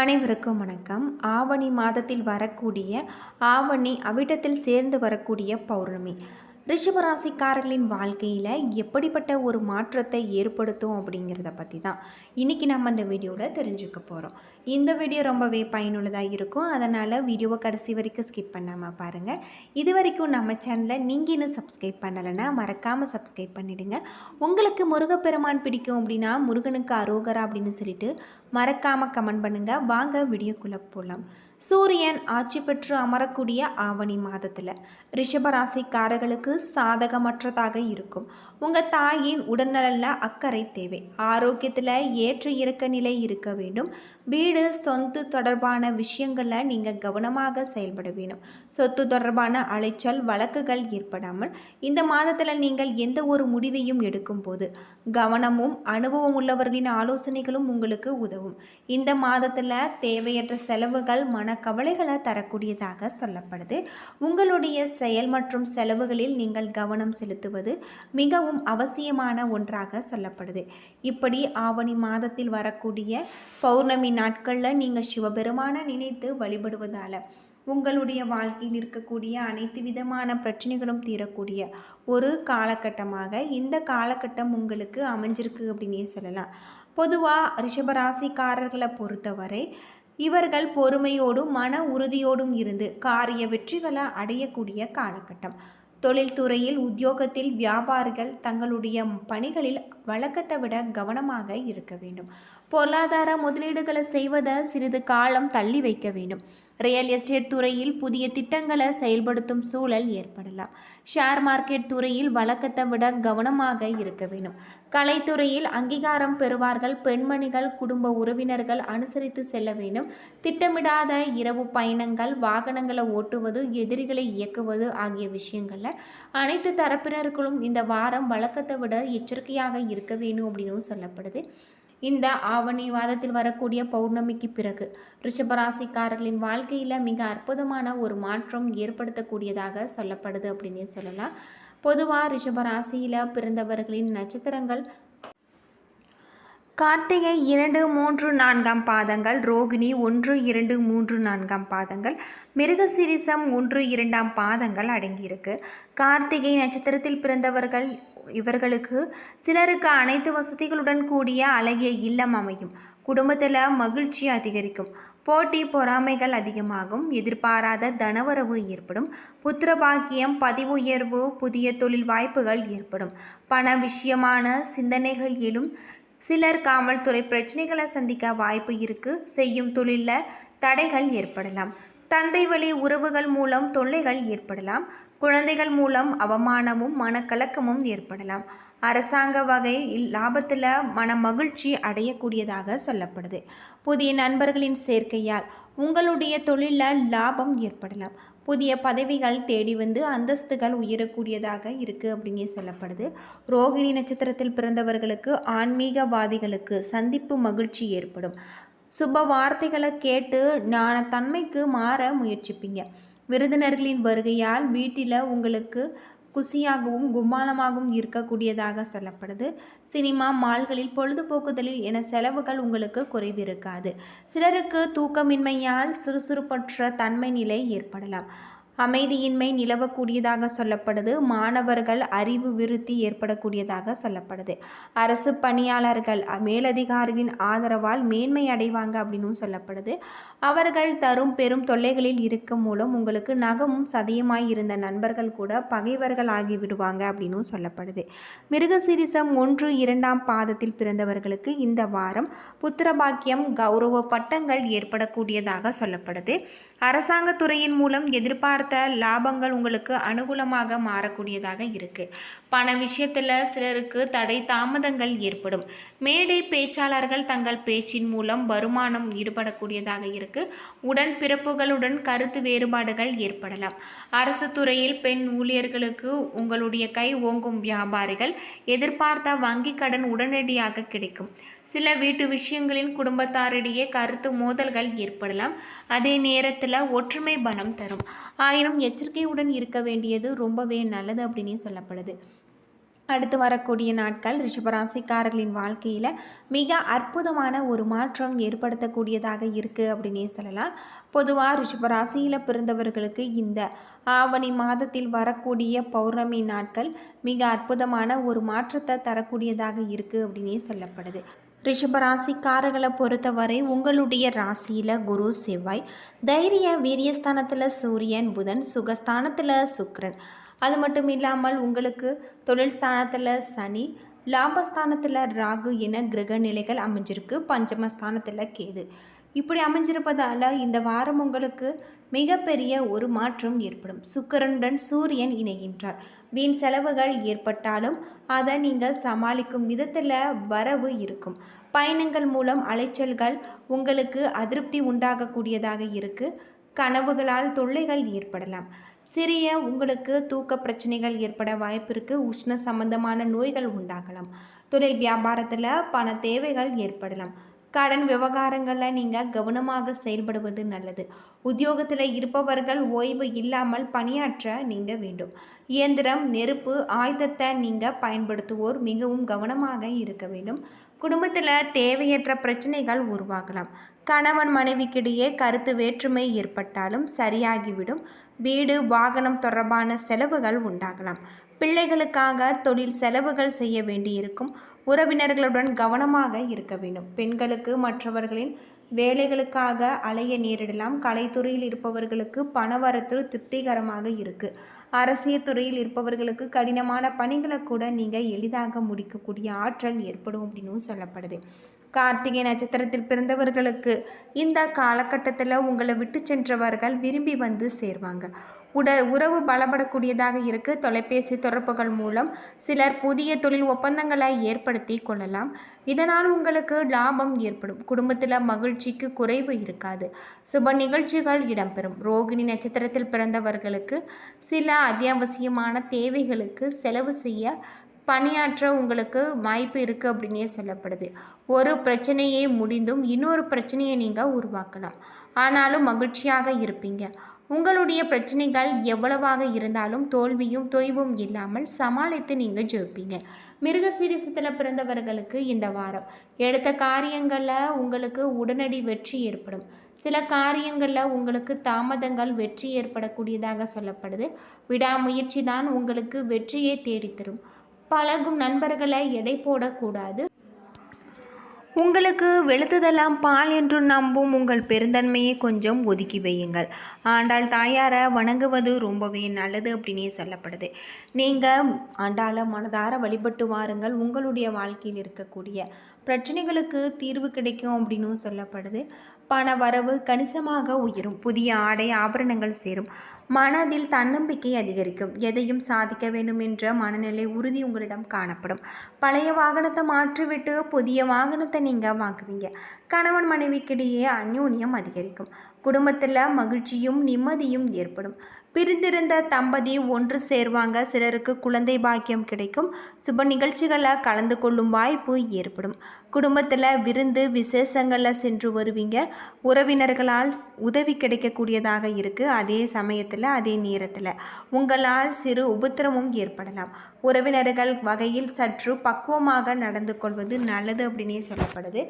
அனைவருக்கும் வணக்கம். ஆவணி மாதத்தில் வரக்கூடிய ஆவணி அவிட்டத்தில் சேர்ந்து வரக்கூடிய பௌர்ணமி. ரிஷபராசிக்காரர்களின் வாழ்க்கையில் எப்படிப்பட்ட ஒரு மாற்றத்தை ஏற்படுத்தும் அப்படிங்கிறத பற்றி தான் இன்றைக்கி நம்ம இந்த வீடியோவில் தெரிஞ்சுக்க போகிறோம் இந்த வீடியோ ரொம்பவே பயனுள்ளதாக இருக்கும். அதனால் வீடியோவை கடைசி வரைக்கும் ஸ்கிப் பண்ணாமல் பாருங்கள் இது வரைக்கும் நம்ம சேனலை நீங்கள் இன்னும் சப்ஸ்கிரைப் பண்ணலைன்னா மறக்காமல் சப்ஸ்கிரைப் பண்ணிவிடுங்க உங்களுக்கு முருகப்பெருமான் பிடிக்கும் அப்படின்னா முருகனுக்கு அரோகரா அப்படின்னு சொல்லிட்டு மறக்காமல் கமெண்ட் பண்ணுங்கள் வாங்க வீடியோக்குள்ளே போகலாம் சூரியன் ஆட்சி பெற்று அமரக்கூடிய ஆவணி மாதத்தில். ரிஷபராசிக்காரர்களுக்கு சாதகமற்றதாக இருக்கும். உங்கள் தாயின் உடல்நலில் அக்கறை தேவை. ஆரோக்கியத்தில் ஏற்ற இறக்க நிலை இருக்க வேண்டும். வீடு சொத்து தொடர்பான விஷயங்களில் நீங்கள் கவனமாக செயல்பட வேணும். சொத்து தொடர்பான அலைச்சல் வழக்குகள் ஏற்படாமல் இந்த மாதத்தில் நீங்கள் எந்த ஒரு முடிவையும் எடுக்கும் போது கவனமும் அனுபவம் உள்ளவர்களின் ஆலோசனைகளும் உங்களுக்கு உதவும். இந்த மாதத்தில் தேவையற்ற செலவுகள் மனக்கவலைகளை தரக்கூடியதாக சொல்லப்படுது. உங்களுடைய செயல் மற்றும் செலவுகளில் நீங்கள் கவனம் செலுத்துவது மிகவும் அவசியமான ஒன்றாக சொல்லப்படுது. இப்படி ஆவணி மாதத்தில் வரக்கூடிய பௌர்ணமி நாட்களில் நீங்கள் சிவபெருமான நினைத்து வழிபடுவதால் உங்களுடைய வாழ்க்கையில் இருக்கக்கூடிய அனைத்து விதமான பிரச்சனைகளும் தீரக்கூடிய ஒரு காலகட்டமாக இந்த காலகட்டம் உங்களுக்கு அமைஞ்சிருக்கு அப்படின்னே சொல்லலாம். பொதுவாக ரிஷபராசிக்காரர்களை பொறுத்தவரை இவர்கள் பொறுமையோடும் மன உறுதியோடும் இருந்து காரிய வெற்றிகளை அடையக்கூடிய காலகட்டம். தொழில்துறையில் உத்தியோகத்தில் வியாபாரிகள் தங்களுடைய பணிகளில் வழக்கத்தை விட கவனமாக இருக்க வேண்டும். பொருளாதார முதலீடுகளை செய்வதை சிறிது காலம் தள்ளி வைக்க வேண்டும். ரியல் எஸ்டேட் துறையில் புதிய திட்டங்களை செயல்படுத்தும் சூழல் ஏற்படலாம். ஷேர் மார்க்கெட் துறையில் வழக்கத்தை விட கவனமாக இருக்க வேண்டும். கலைத்துறையில் அங்கீகாரம் பெறுவார்கள். பெண்மணிகள் குடும்ப உறவினர்கள் அனுசரித்து செல்ல வேண்டும். திட்டமிடாத இரவு பயணங்கள் வாகனங்களை ஓட்டுவது எதிரிகளை இயக்குவது ஆகிய விஷயங்களில் அனைத்து தரப்பினர்களும் இந்த வாரம் வழக்கத்தை விட எச்சரிக்கையாக இருக்க வேணும் அப்படின்னு சொல்லப்படுது. இந்த ஆவணி வாதத்தில் வரக்கூடிய பௌர்ணமிக்கு பிறகு ரிஷபராசிக்காரர்களின் வாழ்க்கையில் மிக அற்புதமான ஒரு மாற்றம் ஏற்படுத்தக்கூடியதாக சொல்லப்படுது அப்படின்னு சொல்லலாம். பொதுவாக ரிஷபராசியில் பிறந்தவர்களின் நட்சத்திரங்கள் கார்த்திகை இரண்டு மூன்று நான்காம் பாதங்கள் ரோகிணி ஒன்று இரண்டு மூன்று நான்காம் பாதங்கள் மிருகசிரிசம் ஒன்று இரண்டாம் பாதங்கள் அடங்கியிருக்கு. கார்த்திகை நட்சத்திரத்தில் பிறந்தவர்கள் இவர்களுக்கு சிலருக்கு அனைத்து வசதிகளுடன் கூடிய அழகிய இல்லம் அமையும். குடும்பத்தில் மகிழ்ச்சி அதிகரிக்கும். போட்டி பொறாமைகள் அதிகமாகும். எதிர்பாராத தனவரவு ஏற்படும். புத்திர பாக்கியம் பதிவு உயர்வு புதிய தொழில் வாய்ப்புகள் ஏற்படும். பண விஷயமான சிந்தனைகள் எழும். சிலர் காவல்துறை பிரச்சனைகளை சந்திக்க வாய்ப்பு இருக்கு. செய்யும் தொழிலில் தடைகள் ஏற்படலாம். தந்தை வழி உறவுகள் மூலம் தொல்லைகள் ஏற்படலாம். குழந்தைகள் மூலம் அவமானமும் மனக்கலக்கமும் ஏற்படலாம். அரசாங்க வகையில் லாபத்தில் மன மகிழ்ச்சி அடையக்கூடியதாக சொல்லப்படுது. புதிய நண்பர்களின் சேர்க்கையால் உங்களுடைய தொழிலில் லாபம் ஏற்படலாம். புதிய பதவிகள் தேடி வந்து அந்தஸ்துகள் உயரக்கூடியதாக இருக்குது அப்படின்னு சொல்லப்படுது. ரோகிணி நட்சத்திரத்தில் பிறந்தவர்களுக்கு ஆன்மீகவாதிகளுக்கு சந்திப்பு மகிழ்ச்சி ஏற்படும். சுப வார்த்தைகளை கேட்டு ஞானத்தன்மைக்கு மாற முயற்சிப்பீங்க. விருந்தினர்களின் வருகையால் வீட்டில் உங்களுக்கு குசியாகவும் கும்மாளமாகவும் இருக்கக்கூடியதாக சொல்லப்படுது. சினிமா மால்களில் பொழுதுபோக்குதலில் என செலவுகள் உங்களுக்கு குறைவு இருக்காது சிலருக்கு தூக்கமின்மையால் சுறுசுறுப்பற்ற தன்மை நிலை ஏற்படலாம். அமைதியின்மை நிலவக்கூடியதாக சொல்லப்படுது. மாணவர்கள் அறிவு விருத்தி ஏற்படக்கூடியதாக சொல்லப்படுது. அரசு பணியாளர்கள் மேலதிகாரிகளின் ஆதரவால் மேன்மை அடைவாங்க அப்படின்னு சொல்லப்படுது. அவர்கள் தரும் பெரும் தொல்லைகளில் இருக்கும் மூலம் உங்களுக்கு நகமும் சதியுமாய் இருந்த நண்பர்கள் கூட பகைவர்கள் ஆகிவிடுவாங்க அப்படின்னு சொல்லப்படுது. மிருகசிரிசம் ஒன்று இரண்டாம் பாதத்தில் பிறந்தவர்களுக்கு இந்த வாரம் புத்திரபாக்கியம் கௌரவ பட்டங்கள் ஏற்படக்கூடியதாக சொல்லப்படுது. அரசாங்கத்துறையின் மூலம் எதிர்பார்த்த லாபங்கள் உங்களுக்கு அனுகூலமாக மாறக்கூடியதாக இருக்குது பண விஷயத்தில் சிலருக்கு தடை தாமதங்கள் ஏற்படும். மேடை பேச்சாளர்கள் தங்கள் பேச்சின் மூலம் வருமானம் ஈடுபடக்கூடியதாக இருக்குது உடன் பிறப்புகளுடன் கருத்து வேறுபாடுகள் ஏற்படலாம். அரசு துறையில் பெண் ஊழியர்களுக்கு உங்களுடைய கை ஓங்கும் வியாபாரிகள் எதிர்பார்த்த வங்கி கடன் உடனடியாக கிடைக்கும். சில வீட்டு விஷயங்களின் குடும்பத்தாரிடையே கருத்து மோதல்கள் ஏற்படலாம். அதே நேரத்தில் ஒற்றுமை பலம் தரும். ஆயினும் எச்சரிக்கையுடன் இருக்க வேண்டியது ரொம்பவே நல்லது அப்படின்னு சொல்லப்படுது. அடுத்து வரக்கூடிய நாட்கள் ரிஷபராசிக்காரர்களின் வாழ்க்கையில் மிக அற்புதமான ஒரு மாற்றம் ஏற்படுத்தக்கூடியதாக இருக்குது அப்படின்னே சொல்லலாம். பொதுவாக ரிஷபராசியில் பிறந்தவர்களுக்கு இந்த ஆவணி மாதத்தில் வரக்கூடிய பௌர்ணமி நாட்கள் மிக அற்புதமான ஒரு மாற்றத்தை தரக்கூடியதாக இருக்குது அப்படின்னே சொல்லப்படுது. ரிஷபராசிக்காரர்களை பொறுத்தவரை உங்களுடைய ராசியில் குரு செவ்வாய் தைரிய வீரியஸ்தானத்தில் சூரியன் புதன் சுகஸ்தானத்தில் சுக்ரன் அது மட்டும் இல்லாமல் உங்களுக்கு தொழில் ஸ்தானத்தில் சனி லாபஸ்தானத்தில் ராகு என கிரக நிலைகள் அமைஞ்சிருக்கு. பஞ்சமஸ்தானத்தில் கேது. இப்படி அமைஞ்சிருப்பதால் இந்த வாரம் உங்களுக்கு மிகப்பெரிய ஒரு மாற்றம் ஏற்படும். சுக்கரனுடன் சூரியன் இணைகின்றார். வீண் செலவுகள் ஏற்பட்டாலும் அதை நீங்கள் சமாளிக்கும் விதத்தில் வரவு இருக்கும். பயணங்கள் மூலம் அலைச்சல்கள் உங்களுக்கு அதிருப்தி உண்டாகக்கூடியதாக இருக்குது கனவுகளால் தொல்லைகள் ஏற்படலாம். சிறிய உங்களுக்கு தூக்க பிரச்சனைகள் ஏற்பட வாய்ப்பிற்கு உஷ்ண சம்பந்தமான நோய்கள் உண்டாகலாம். தொழில் வியாபாரத்தில் பண தேவைகள் ஏற்படலாம். கடன் விவகாரங்களில் நீங்கள் கவனமாக செயல்படுவது நல்லது. உத்தியோகத்தில் இருப்பவர்கள் ஓய்வு இல்லாமல் பணியாற்ற நீங்கள் வேண்டும். இயந்திரம் நெருப்பு ஆயுதத்தை நீங்கள் பயன்படுத்துவோர் மிகவும் கவனமாக இருக்க வேண்டும். குடும்பத்தில் தேவையற்ற பிரச்சனைகள் உருவாகலாம். கணவன் மனைவிக்கிடையே கருத்து வேற்றுமை ஏற்பட்டாலும் சரியாகிவிடும். வீடு வாகனம் தொடர்பான செலவுகள் உண்டாகலாம். பிள்ளைகளுக்காக தொழில் செலவுகள் செய்ய வேண்டியிருக்கும். உறவினர்களுடன் கவனமாக இருக்க வேண்டும். பெண்களுக்கு மற்றவர்களின் வேலைகளுக்காக அலைய நேரிடலாம். கலைத்துறையில் இருப்பவர்களுக்கு பணவரத்து திருப்திகரமாக இருக்குது அரசியல் துறையில் இருப்பவர்களுக்கு கடினமான பணிகளை கூட நீங்கள் எளிதாக முடிக்கக்கூடிய ஆற்றல் ஏற்படும் அப்படின்னும் சொல்லப்படுது. கார்த்திகை நட்சத்திரத்தில் பிறந்தவர்களுக்கு இந்த காலகட்டத்தில் உங்களை விட்டு சென்றவர்கள் விரும்பி வந்து சேர்வாங்க. உட உறவு பலப்படக்கூடியதாக இருக்குது தொலைபேசி தொடர்புகள் மூலம் சிலர் புதிய தொழில் ஒப்பந்தங்களை ஏற்படுத்தி கொள்ளலாம். இதனால் உங்களுக்கு லாபம் ஏற்படும். குடும்பத்தில் மகிழ்ச்சிக்கு குறைவு இருக்காது. சுப நிகழ்ச்சிகள் இடம்பெறும். ரோகிணி நட்சத்திரத்தில் பிறந்தவர்களுக்கு சில அத்தியாவசியமான தேவைகளுக்கு செலவு செய்ய பணியாற்ற உங்களுக்கு வாய்ப்பு இருக்குது அப்படின்னே சொல்லப்படுது. ஒரு பிரச்சனையை முடிந்தும் இன்னொரு பிரச்சனையை நீங்கள் உருவாக்கலாம். ஆனாலும் மகிழ்ச்சியாக இருப்பீங்க. உங்களுடைய பிரச்சனைகள் எவ்வளவாக இருந்தாலும் தோல்வியும் தொய்வும் இல்லாமல் சமாளித்து நீங்கள் ஜெயிப்பீங்க. மிருகசீரிசத்தில் பிறந்தவர்களுக்கு இந்த வாரம். எடுத்த காரியங்களில் உங்களுக்கு உடனடி வெற்றி ஏற்படும். சில காரியங்களில் உங்களுக்கு தாமதங்கள் வெற்றி ஏற்படக்கூடியதாக சொல்லப்படுது. விடாமுயற்சி தான் உங்களுக்கு வெற்றியை தேடித்தரும். பழகும் நண்பர்களை எடை போடக்கூடாது. உங்களுக்கு வெளுத்ததெல்லாம் பால் என்று நம்பும் உங்கள் பெருந்தன்மையை கொஞ்சம் ஒதுக்கி வையுங்கள். ஆண்டாள் தாயாரை வணங்குவது ரொம்பவே நல்லது அப்படின்னே சொல்லப்படுது. நீங்கள் ஆண்டாளை மனதார வழிபட்டு வாருங்கள். உங்களுடைய வாழ்க்கையில் இருக்கக்கூடிய பிரச்சனைகளுக்கு தீர்வு கிடைக்கும் அப்படின்னும் சொல்லப்படுது. பண வரவு கணிசமாக உயரும். புதிய ஆடை ஆபரணங்கள் சேரும். மனதில் தன்னம்பிக்கை அதிகரிக்கும். எதையும் சாதிக்க வேண்டும் என்ற மனநிலை உறுதி உங்களிடம் காணப்படும். பழைய வாகனத்தை மாற்றிவிட்டு புதிய வாகனத்தை நீங்கள் வாங்குவீங்க. கணவன் மனைவிக்கிடையே அந்யோன்யம் அதிகரிக்கும். குடும்பத்தில் மகிழ்ச்சியும் நிம்மதியும் ஏற்படும். பிரிந்திருந்த தம்பதி ஒன்று சேர்வாங்க. சிலருக்கு குழந்தை பாக்கியம் கிடைக்கும். சுப நிகழ்ச்சிகளில் கலந்து கொள்ளும் வாய்ப்பு ஏற்படும். குடும்பத்தில் விருந்து விசேஷங்களில் சென்று வருவீங்க. உறவினர்களால் உதவி கிடைக்கக்கூடியதாக இருக்குது அதே சமயத்தில் அதே நேரத்தில் உங்களால் சிறு உபத்திரமும் ஏற்படலாம். உறவினர்கள் வகையில் சற்று பக்குவமாக நடந்து கொள்வது நல்லது அப்படின்னே சொல்லப்படுது.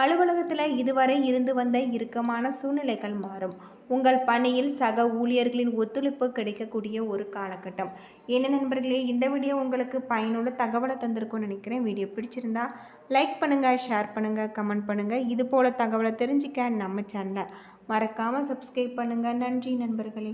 அலுவலகத்தில் இதுவரை இருந்து வந்த இறுக்கமான சூழ்நிலைகள் மாறும். உங்கள் பணியில் சக ஊழியர்களின் ஒத்துழைப்பு கிடைக்கக்கூடிய ஒரு காலகட்டம். என்ன நண்பர்களே இந்த வீடியோ உங்களுக்கு பயனுள்ள தகவலை தந்திருக்கும்னு நினைக்கிறேன். வீடியோ பிடிச்சிருந்தா லைக் பண்ணுங்கள் ஷேர் பண்ணுங்கள் கமெண்ட் பண்ணுங்கள் இது போல் தகவலை தெரிஞ்சிக்க நம்ம சேனலை மறக்காமல் சப்ஸ்கிரைப் பண்ணுங்கள் நன்றி நண்பர்களே.